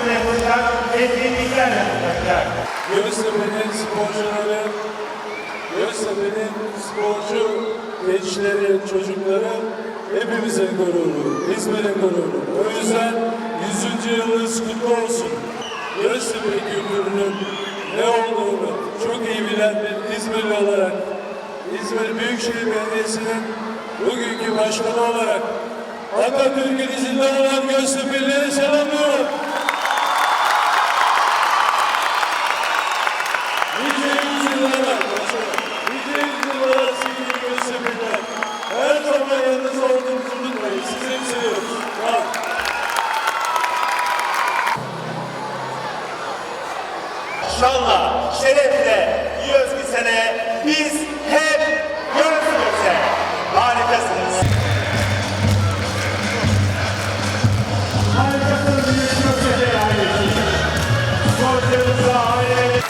Dönemde yapılacak etkinlikler yapılacak. Göztepe'nin sporcuları, Göztepe'nin sporcu gençleri, çocukları hepimizin gururu, İzmir'in gururu. O yüzden 100. yılınız kutlu olsun. Göztepe kültürünün ne olduğunu çok iyi bilen bir İzmirli olarak, İzmir Büyükşehir Belediyesi'nin bugünkü başkanı olarak Atatürk'ün izinde olan Göztepe'lileri şanla, şerefle, iyi özgü sene biz hep göz göze. Harikasınız. Harikasınız. Göz göze ailesi. Sözlerinize aileniz.